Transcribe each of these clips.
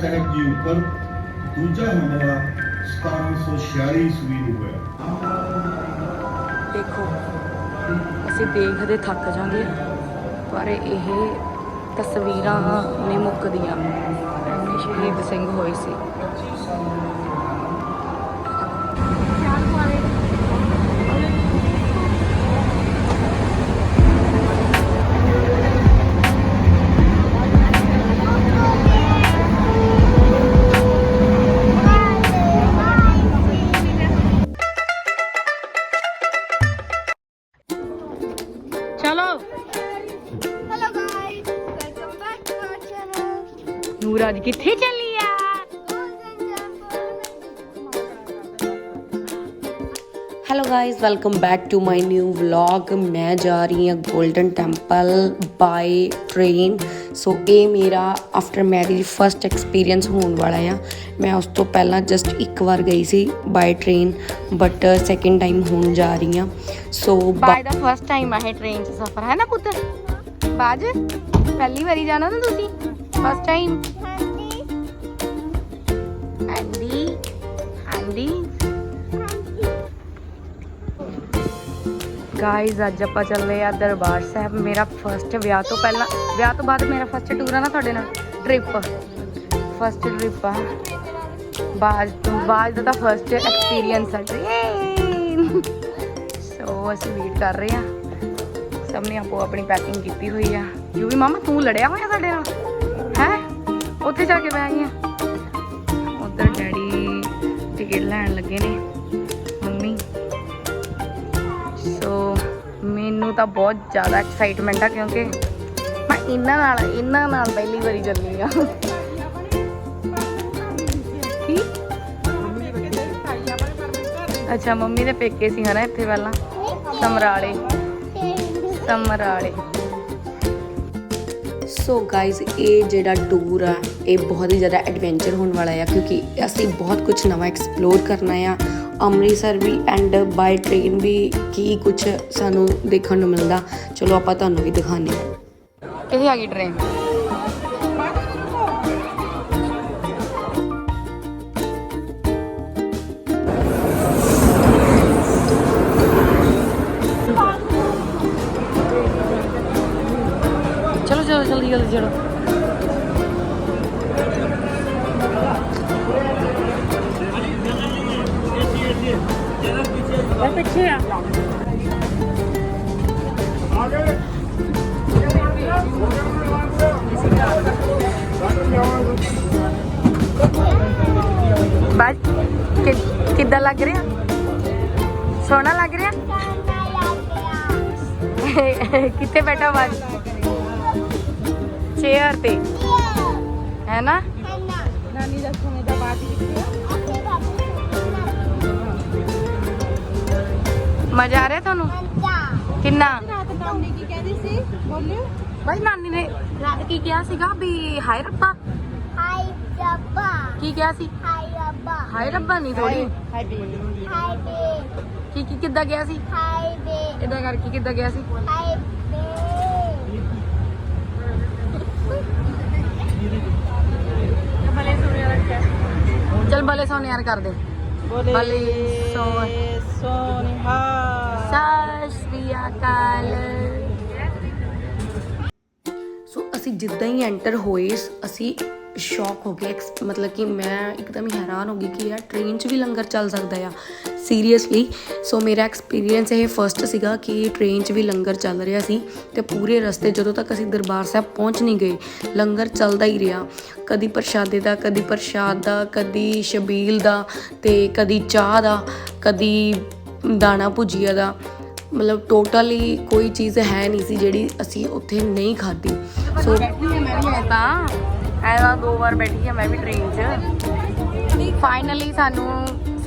ਸਾਹਿਬ ਜੀ ਉੱਪਰ ਦੂਜਾ ਹਮਲਾ 1746 ਈਸਵੀ ਨੂੰ ਹੋਇਆ। ਦੇਖੋ ਅਸੀਂ ਦੇਖਦੇ ਥੱਕ ਜਾਂਗੇ ਪਰ ਇਹ ਤਸਵੀਰਾਂ ਨਹੀਂ ਮੁੱਕਦੀਆਂ। ਸ਼ਹੀਦ ਸਿੰਘ ਹੋਏ ਸੀ। ਨੂਰ ਅੱਜ ਕਿੱਥੇ ਚੱਲੀ ਆ Golden hello guys welcome back to my new vlog ਮੈਂ ਜਾ ਰਹੀ ਹਾਂ Golden Temple by train so ਇਹ ਮੇਰਾ ਆਫਟਰ ਮੈਰਿਜ ਫਰਸਟ ਐਕਸਪੀਰੀਅੰਸ ਹੋਣ ਵਾਲਾ ਆ ਮੈਂ ਉਸ ਤੋਂ ਪਹਿਲਾਂ ਜਸਟ ਇੱਕ ਵਾਰ ਗਈ ਸੀ by train but second time ਹੋਣ ਜਾ ਰਹੀ ਹਾਂ ਸੋ ਬਾਈ ਦਾ ਫਰਸਟ ਟਾਈਮ ਆ ਇਹ ਟ੍ਰੇਨ 'ਚ ਸਫ਼ਰ ਹੈ ਨਾ ਪੁੱਤ ਬਾਜ ਪਹਿਲੀ ਵਾਰੀ ਜਾਣਾ ਨਾ ਤੁਸੀਂ ਫਸਟ ਟਾਈਮ Handy, ਐਂਡੀ ਐਂਡੀ ਗਾਇਜ਼ ਅੱਜ ਆਪਾਂ ਚੱਲੇ ਆ ਦਰਬਾਰ ਸਾਹਿਬ। ਮੇਰਾ ਫਰਸਟ ਵਿਆਹ ਤੋਂ ਪਹਿਲਾਂ ਵਿਆਹ ਤੋਂ ਬਾਅਦ ਮੇਰਾ ਫਰਸਟ ਟੂਰ ਆ ਨਾ ਤੁਹਾਡੇ ਨਾਲ। ਟ੍ਰਿਪ ਫਰਸਟ ਟ੍ਰਿਪ ਆ। ਬਾਅਦ ਤੋਂ ਬਾਅਦ ਦਾ ਤਾਂ ਫਰਸਟ ਐਕਸਪੀਰੀਅੰਸ ਆ। ਟ੍ਰੇਨ ਸੋ ਅਸੀਂ ਵੇਟ ਕਰ ਰਹੇ ਆ। ਸਭ ਨੇ ਆਪੋ ਆਪਣੀ ਪੈਕਿੰਗ ਕੀਤੀ ਹੋਈ ਆ। ਯੂ ਵੀ ਮਾਮਾ ਤੂੰ ਲੜਿਆ ਹੋਇਆ ਸਾਡੇ ਨਾਲ? ਹੈ? ਉੱਥੇ ਜਾ ਕੇ ਬਹਿ ਗਈਆਂ ਉਧਰ ਡੈਡੀ ਟਿਕਟ ਲੈਣ ਲੱਗੇ ਨੇ, ਮੰਮੀ। ਸੋ ਮੈਨੂੰ ਤਾਂ ਬਹੁਤ ਜ਼ਿਆਦਾ ਐਕਸਾਈਟਮੈਂਟ ਆ ਕਿਉਂਕਿ ਮੈਂ ਇਹਨਾਂ ਨਾਲ ਇਹਨਾਂ ਨਾਲ ਪਹਿਲੀ ਵਾਰੀ ਚੱਲੀ ਆ। ਅੱਛਾ, ਮੰਮੀ ਦੇ ਪੇਕੇ ਸੀ ਹਨਾ ਇੱਥੇ ਪਹਿਲਾਂ। ਸਮਰਾਲੇ। ਸਮਰਾਲੇ। ਸੋ ਗਾਇਜ਼ ਇਹ ਜਿਹੜਾ ਟੂਰ ਆ, ਇਹ ਬਹੁਤ ਹੀ ਜ਼ਿਆਦਾ ਐਡਵੈਂਚਰ ਹੋਣ ਵਾਲਾ ਆ, ਕਿਉਂਕਿ ਅਸੀਂ ਬਹੁਤ ਕੁਝ ਨਵਾਂ ਐਕਸਪਲੋਰ ਕਰਨਾ ਆ। ਅੰਮ੍ਰਿਤਸਰ ਵੀ ਐਂਡ ਬਾਈ ਟ੍ਰੇਨ ਵੀ ਕੀ ਕੁਝ ਸਾਨੂੰ ਦੇਖਣ ਨੂੰ ਮਿਲਦਾ। ਚਲੋ, ਆਪਾਂ ਤੁਹਾਨੂੰ ਵੀ ਦਿਖਾਉਂਦੇ ਹਾਂ। ਕਿੱਥੇ ਆ ਗਈ ਟ੍ਰੇਨ ਚਲੋ ਚਲੋ ਜਲਦੀ ਜਲਦੀ ਚਲੋ। ਇਹ ਪਿੱਛੇ ਆ। ਬਾਜ ਕਿ- ਕਿੱਦਾਂ ਲੱਗ ਰਿਹਾ? ਸੋਹਣਾ ਲੱਗ ਰਿਹਾ। ਕਿੱਥੇ ਬੈਠਾ ਬਾਜ? ਚੇਅਰ ਤੇ। ਹੈ ਨਾ? ਨਾਨੀ ਦਾ ਸਮੇਂ ਦਾ ਬਾਅਦ ਮਜ਼ਾ ਆ ਰਿਹਾ ਤੁਹਾਨੂੰ? ਕਿੰਨਾ? ਰਾਤ ਨਾਨੀ ਕੀ ਕਹਿੰਦੀ ਸੀ? ਬੋਲਿਓ। ਬਾਈ ਨਾਨੀ ਨੇ ਰਾਤ ਕੀ ਕਿਹਾ ਸੀਗਾ ਵੀ ਹਾਏ ਰੱਬਾ? ਹਾਈ ਰੱਬਾ। ਕੀ ਕਿਹਾ ਸੀ? ਹਾਈ ਰੱਬਾ। ਹਾਏ ਰੱਬਾ ਨਹੀਂ ਥੋੜੀ ਹਾਈ ਬੇ। ਕੀ ਕੀ ਕਿੱਦਾਂ ਗਿਆ ਸੀ? ਹਾਈ ਬੇ। ਇਦਾਂ ਕਰਕੇ ਕਿੱਦਾਂ ਗਿਆ ਸੀ? ਹਾਈ ਸੋਨੇ ਯਾਰ ਕਰ ਦੇ ਭਲੇ ਸੋਨੇ ਸਤਿ ਸ਼੍ਰੀ ਅਕਾਲ। ਸੋ ਅਸੀਂ ਜਿੱਦਾਂ ਹੀ ਐਂਟਰ ਹੋਏ ਅਸੀਂ ਸ਼ੌਕ ਹੋ ਗਏ। ਮਤਲਬ ਕਿ ਮੈਂ ਇੱਕਦਮ ਹੀ ਹੈਰਾਨ ਹੋ ਗਈ ਕਿ ਯਾਰ ਟ੍ਰੇਨ 'ਚ ਵੀ ਲੰਗਰ ਚੱਲ ਸਕਦਾ ਆ। ਸੀਰੀਅਸਲੀ ਸੋ ਮੇਰਾ ਐਕਸਪੀਰੀਅੰਸ ਇਹ ਫਰਸਟ ਸੀਗਾ ਕਿ ਟ੍ਰੇਨ 'ਚ ਵੀ ਲੰਗਰ ਚੱਲ ਰਿਹਾ ਸੀ ਤੇ ਪੂਰੇ ਰਸਤੇ ਜਦੋਂ ਤੱਕ ਅਸੀਂ ਦਰਬਾਰ ਸਾਹਿਬ ਪਹੁੰਚ ਨਹੀਂ ਗਏ, ਲੰਗਰ ਚੱਲਦਾ ਹੀ ਰਿਹਾ। ਕਦੀ ਪ੍ਰਸ਼ਾਦੇ ਦਾ, ਕਦੀ ਪ੍ਰਸ਼ਾਦ ਦਾ, ਕਦੀ ਸ਼ਬੀਲ ਦਾ ਤੇ ਕਦੀ ਚਾਹ ਦਾ, ਕਦੀ ਦਾਣਾ ਭੁਜੀਆ ਦਾ। ਮਤਲਬ ਟੋਟਲੀ ਕੋਈ ਚੀਜ਼ ਹੈ ਨਹੀਂ ਸੀ ਜਿਹੜੀ ਅਸੀਂ ਉੱਥੇ ਨਹੀਂ ਖਾਧੀ। ਸੋ ਤਾਂ ਐਵੇਂ ਦੋ ਵਾਰ ਬੈਠੀ ਹਾਂ, ਮੈਂ ਵੀ ਟ੍ਰੇਨ 'ਚ। ਫਾਈਨਲੀ ਸਾਨੂੰ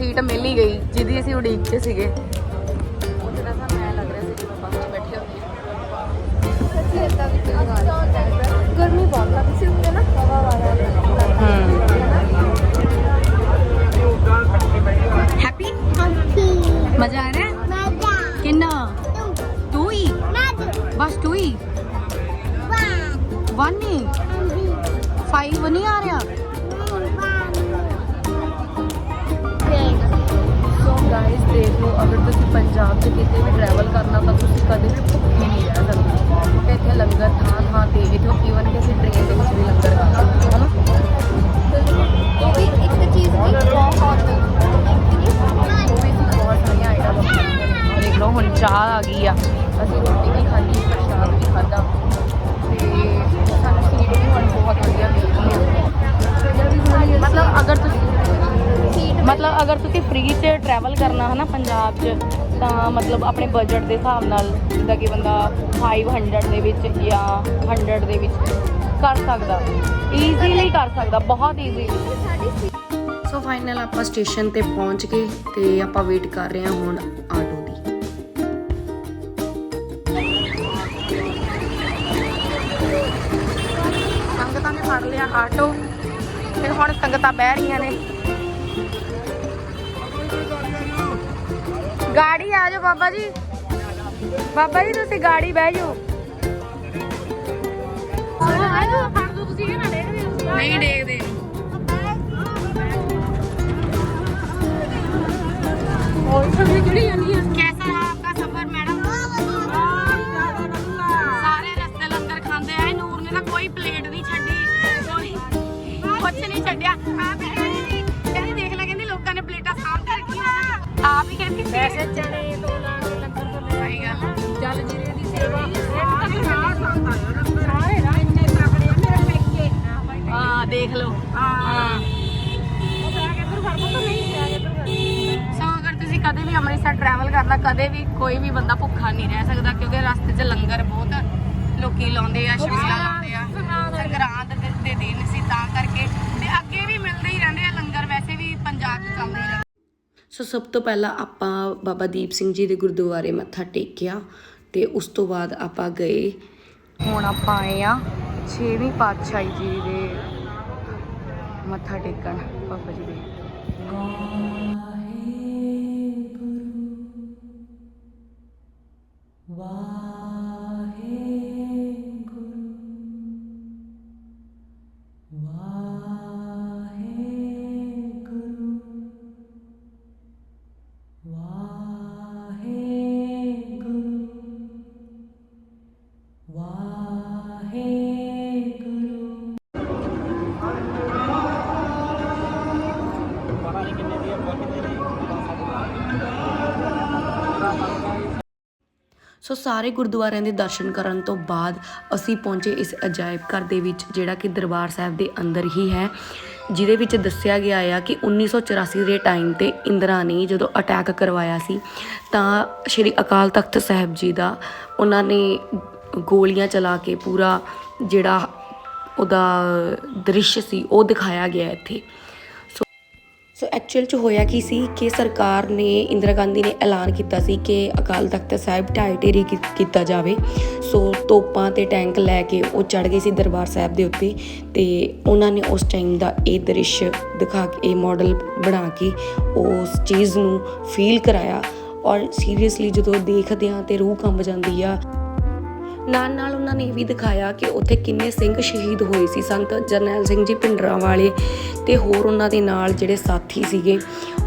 ਸੀਟ ਮਿਲ ਹੀ ਗਈ ਜਿਹਦੀ ਅਸੀਂ ਉਡੀਕ 'ਚ ਸੀਗੇ। ਉੱਥੇ ਤਾਂ ਸਾਨੂੰ ਐਂ ਲੱਗ ਰਿਹਾ ਸੀ ਜਿਵੇਂ ਬੱਸ 'ਚ ਬੈਠੇ ਹੁੰਦੇ ਗਰਮੀ ਬਹੁਤ ਲੱਗਦੀ ਸੀ ਉੱਤੇ ਨਾ ਹਵਾ ਵਾਲਾ ਹੈਪੀ ਹੈਪੀ ਮਜ਼ਾ ਆ ਰਿਹਾ? ਮਜ਼ਾ ਕਿੰਨਾ? ਤੂੰ ਤੂੰ ਹੀ? ਮਜ਼ਾ ਬਸ ਤੂੰ ਹੀ? ਵਾਹ ਵਨ ਹੀ? ਫਾਈਵ ਨਹੀਂ ਆ ਰਿਹਾ? ਪੰਜਾਬ 'ਚ ਕਿਤੇ ਵੀ ਟਰੈਵਲ ਕਰਨਾ ਤਾਂ ਤੁਸੀਂ ਕਦੇ ਵੀ ਭੁੱਖੇ ਨਹੀਂ ਰਹਿ ਸਕਦੇ ਕਿਉਂਕਿ ਇੱਥੇ ਲੰਗਰ ਥਾਂ ਥਾਂ ਤੇ ਇਥੋਂ ਈਵਨ ਕਿ ਅਸੀਂ ਟ੍ਰੇਨ ਦੇ ਵਿੱਚ ਵੀ ਲੰਗਰ ਖਾਂਦੇ ਹਾਂ ਹਨਾ ਉਹ ਵੀ ਇੱਕ ਚੀਜ਼ ਵੀ ਬਹੁਤ ਉਹ ਵੀ ਅਸੀਂ ਬਹੁਤ ਸਾਰੀਆਂ ਆਈਟਮਾਂ ਖਾਂਦੇ ਨੇ ਔਰ ਦੇਖ ਲਓ ਹੁਣ ਚਾਹ ਆ ਗਈ ਆ ਅਸੀਂ ਅਗਰ ਤੁਸੀਂ ਫ੍ਰੀ 'ਚ ਟਰੈਵਲ ਕਰਨਾ ਹੈ ਨਾ ਪੰਜਾਬ 'ਚ, ਤਾਂ ਮਤਲਬ ਆਪਣੇ ਬਜਟ ਦੇ ਹਿਸਾਬ ਨਾਲ ਜਿੱਦਾਂ ਕਿ ਬੰਦਾ 500 ਦੇ ਵਿੱਚ ਜਾਂ 100 ਦੇ ਵਿੱਚ ਕਰ ਸਕਦਾ। ਈਜ਼ੀਲੀ ਕਰ ਸਕਦਾ, ਬਹੁਤ ਈਜ਼ੀਲੀ ਸੋ ਫਾਈਨਲ ਆਪਾਂ ਸਟੇਸ਼ਨ ਤੇ ਪਹੁੰਚ ਗਏ ਤੇ ਆਪਾਂ ਵੇਟ ਕਰ ਰਹੇ ਹਾਂ ਹੁਣ ਆਟੋ ਦੀ। ਸੰਗਤਾਂ ਨੇ ਫੜ ਲਿਆ ਆਟੋ ਤੇ ਹੁਣ ਸੰਗਤਾਂ ਬਹਿ ਰਹੀਆਂ ਨੇ। ਗਾੜੀ ਆ ਜਾਓ ਬਾਬਾ ਜੀ। ਬਾਬਾ ਜੀ ਤੁਸੀਂ ਗਾੜੀ ਬਹਿ ਜਾਓ। ਨਹੀਂ ਦੇਖਦੇ। ਸਾਰੇ ਰਾਹ ਇੰਨੇ ਤਕੜੇ ਮੇਰੇ ਪੇਕੇ ਹਾਂ ਦੇਖ ਲਓ। ਹਾਂ। ਸੋ ਅਗਰ ਤੁਸੀਂ ਕਦੇ ਵੀ ਅੰਮ੍ਰਿਤਸਰ ਟਰੈਵਲ ਕਰਨਾ ਕਦੇ ਵੀ ਕੋਈ ਵੀ ਬੰਦਾ ਭੁੱਖਾ ਨਹੀਂ ਰਹਿ ਸਕਦਾ ਕਿਉਂਕਿ ਰਸਤੇ 'ਚ ਲੰਗਰ ਬਹੁਤ ਲੋਕੀ ਲਾਉਂਦੇ ਆ ਸ਼ਬੀਲਾਂ ਲਾਉਂਦੇ ਆ। ਸੰਗਰਾਂਦ ਦੇ- ਦੇ ਦਿਨ ਸੀ ਤਾਂ ਕਰਕੇ। ਤੇ ਅੱਗੇ ਵੀ ਮਿਲਦੇ ਹੀ ਰਹਿੰਦੇ ਆ ਲੰਗਰ ਵੈਸੇ ਵੀ ਪੰਜਾਬ 'ਚ ਚੱਲਦੇ ਹੀ ਰਹਿੰਦੇ ਸੋ ਸਭ ਤੋਂ ਪਹਿਲਾਂ ਆਪਾਂ ਬਾਬਾ ਦੀਪ ਸਿੰਘ ਜੀ ਦੇ ਗੁਰਦੁਆਰੇ ਮੱਥਾ ਟੇਕਿਆ ਤੇ ਉਸ ਤੋਂ ਬਾਅਦ ਆਪਾਂ ਗਏ ਹੁਣ ਆਪਾਂ ਆਏ ਆ 6ਵੀਂ ਪਾਤਸ਼ਾਹੀ ਜੀ ਦੇ ਮੱਥਾ ਟੇਕਣ ਬਾਬਾ ਜੀ ਦੇ। ਸੋ ਸਾਰੇ ਗੁਰਦੁਆਰਿਆਂ ਦੇ ਦਰਸ਼ਨ ਕਰਨ ਤੋਂ ਬਾਅਦ ਅਸੀਂ ਪਹੁੰਚੇ ਇਸ ਅਜਾਇਬ ਘਰ ਦੇ ਵਿੱਚ, ਜਿਹੜਾ ਕਿ ਦਰਬਾਰ ਸਾਹਿਬ ਦੇ ਅੰਦਰ ਹੀ ਹੈ, ਜਿਹਦੇ ਵਿੱਚ ਦੱਸਿਆ ਗਿਆ ਆ ਕਿ 1984 ਦੇ ਟਾਈਮ ਤੇ ਇੰਦਰਾ ਨੇ ਜਦੋਂ ਅਟੈਕ ਕਰਵਾਇਆ ਸੀ, ਤਾਂ ਸ਼੍ਰੀ ਅਕਾਲ ਤਖਤ ਸਾਹਿਬ ਜੀ ਦਾ, ਉਹਨਾਂ ਨੇ ਗੋਲੀਆਂ ਚਲਾ ਕੇ ਪੂਰਾ ਜਿਹੜਾ ਉਹਦਾ ਦ੍ਰਿਸ਼ ਸੀ, ਉਹ ਦਿਖਾਇਆ ਗਿਆ ਇੱਥੇ। ਸੋ ਐਕਚੁਅਲ ਚ ਹੋਇਆ ਕੀ ਸੀ ਕਿ ਸਰਕਾਰ ਨੇ ਇੰਦਰਾ ਗਾਂਧੀ ਨੇ ਐਲਾਨ ਕੀਤਾ ਸੀ ਕਿ ਅਕਾਲ ਤਖਤ ਸਾਹਿਬ ਢਾਈ ਢੇਰੀ ਕੀ- ਕੀਤਾ ਜਾਵੇ। ਸੋ ਤੋਪਾਂ ਤੇ ਟੈਂਕ ਲੈ ਕੇ ਉਹ ਚੜ ਗਏ ਸੀ ਦਰਬਾਰ ਸਾਹਿਬ ਦੇ ਉੱਤੇ ਤੇ ਉਹਨਾਂ ਨੇ ਉਸ ਟਾਈਮ ਦਾ ਇਹ ਦ੍ਰਿਸ਼ ਦਿਖਾ ਕੇ, ਇਹ ਮਾਡਲ ਬਣਾ ਕੇ ਉਸ ਚੀਜ਼ ਨੂੰ ਫੀਲ ਕਰਾਇਆ। ਔਰ ਸੀਰੀਅਸਲੀ ਜਦੋਂ ਦੇਖਦੇ ਆ ਤੇ ਰੂਹ ਕੰਬ ਜਾਂਦੀ ਆ ਨਾਲ ਨਾਲ ਉਹਨਾਂ ਨੇ ਇਹ ਵੀ ਦਿਖਾਇਆ ਕਿ ਉੱਥੇ ਕਿੰਨੇ ਸਿੰਘ ਸ਼ਹੀਦ ਹੋਏ ਸੀ ਸੰਤ ਜਰਨੈਲ ਸਿੰਘ ਜੀ ਪਿੰਡਰਾਂ ਵਾਲੇ ਤੇ ਹੋਰ ਉਹਨਾਂ ਦੇ ਨਾਲ ਜਿਹੜੇ ਸਾਥੀ ਸੀਗੇ,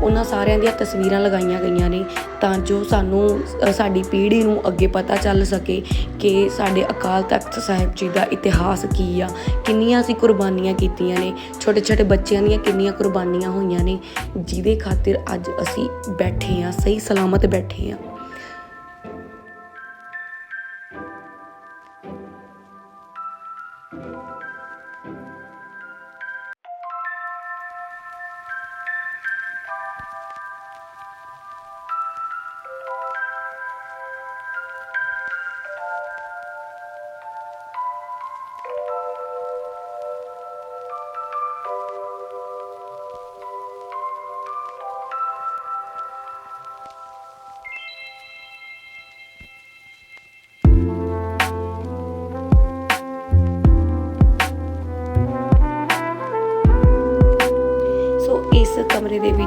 ਉਹਨਾਂ ਸਾਰਿਆਂ ਦੀਆਂ ਤਸਵੀਰਾਂ ਲਗਾਈਆਂ ਗਈਆਂ ਨੇ ਤਾਂ ਜੋ ਸਾਨੂੰ ਸਾਡੀ ਪੀੜ੍ਹੀ ਨੂੰ ਅੱਗੇ ਪਤਾ ਚੱਲ ਸਕੇ ਕਿ ਸਾਡੇ ਅਕਾਲ ਤਖਤ ਸਾਹਿਬ ਜੀ ਦਾ ਇਤਿਹਾਸ ਕੀ ਆ, ਕਿੰਨੀਆਂ ਅਸੀਂ ਕੁਰਬਾਨੀਆਂ ਕੀਤੀਆਂ ਨੇ ਛੋਟੇ ਛੋਟੇ ਬੱਚਿਆਂ ਦੀਆਂ ਕਿੰਨੀਆਂ ਕੁਰਬਾਨੀਆਂ ਹੋਈਆਂ ਨੇ, ਜਿਹਦੇ ਖਾਤਰ ਅੱਜ ਅਸੀਂ ਬੈਠੇ ਆ ਸਹੀ ਸਲਾਮਤ ਬੈਠੇ ਆ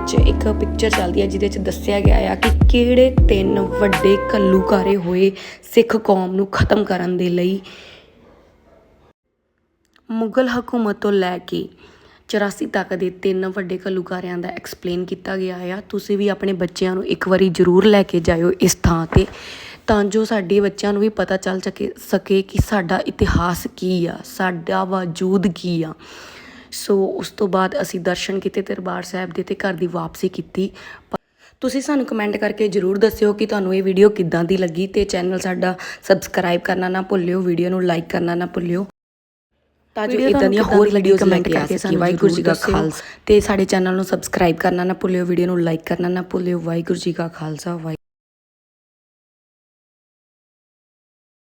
ਵਿੱਚ ਇੱਕ ਪਿਕਚਰ ਚੱਲਦੀ ਹੈ ਜਿਹਦੇ ਵਿੱਚ ਦੱਸਿਆ ਗਿਆ ਆ ਕਿ ਕਿਹੜੇ ਤਿੰਨ ਵੱਡੇ ਕੱਲੂਕਾਰੇ ਹੋਏ ਸਿੱਖ ਕੌਮ ਨੂੰ ਖਤਮ ਕਰਨ ਦੇ ਲਈ। ਮੁਗਲ ਹਕੂਮਤ ਤੋਂ ਲੈ ਕੇ 84 ਤੱਕ ਦੇ ਤਿੰਨ ਵੱਡੇ ਘੱਲੂਘਾਰਿਆਂ ਦਾ ਐਕਸਪਲੇਨ ਕੀਤਾ ਗਿਆ ਆ। ਤੁਸੀਂ ਵੀ ਆਪਣੇ ਬੱਚਿਆਂ ਨੂੰ ਇੱਕ ਵਾਰੀ ਜ਼ਰੂਰ ਲੈ ਕੇ ਜਾਇਓ ਇਸ ਥਾਂ ਤੇ, ਤਾਂ ਜੋ ਸਾਡੇ ਬੱਚਿਆਂ ਨੂੰ ਵੀ ਪਤਾ ਚੱਲ ਸਕੇ ਸਕੇ ਕਿ ਸਾਡਾ ਇਤਿਹਾਸ ਕੀ ਆ, ਸਾਡਾ ਵਜੂਦ ਕੀ ਆ। ਸੋ ਉਸ ਤੋਂ ਬਾਅਦ ਅਸੀਂ ਦਰਸ਼ਨ ਕੀਤੇ ਦਰਬਾਰ ਸਾਹਿਬ ਦੇ ਤੇ ਘਰ ਦੀ ਵਾਪਸੀ ਕੀਤੀ। ਤੁਸੀਂ ਸਾਨੂੰ ਕਮੈਂਟ ਕਰਕੇ ਜਰੂਰ ਦੱਸਿਓ ਕਿ ਤੁਹਾਨੂੰ ਇਹ ਵੀਡੀਓ ਕਿੱਦਾਂ ਦੀ ਲੱਗੀ ਤੇ ਚੈਨਲ ਸਾਡਾ ਸਬਸਕ੍ਰਾਈਬ ਕਰਨਾ ਨਾ ਭੁੱਲਿਓ ਵੀਡੀਓ ਨੂੰ ਲਾਈਕ ਕਰਨਾ ਨਾ ਭੁੱਲਿਓ। ਤਾਂ ਜੋ ਇਦਾਂ ਦੀਆਂ ਹੋਰ ਵੀਡੀਓਜ਼ ਕਮੈਂਟ ਕਰਕੇ ਸਾਨੂੰ ਵਾਹਿਗੁਰੂ ਜੀ ਕਾ ਖਾਲਸਾ। ਤੇ ਸਾਡੇ ਚੈਨਲ ਨੂੰ ਸਬਸਕ੍ਰਾਈਬ ਕਰਨਾ ਨਾ ਭੁੱਲਿਓ ਵੀਡੀਓ ਨੂੰ ਲਾਈਕ ਕਰਨਾ ਨਾ ਭੁੱਲਿਓ। ਵਾਹਿਗੁਰੂ ਜੀ ਕਾ ਖਾਲਸਾ ਵਾਹਿ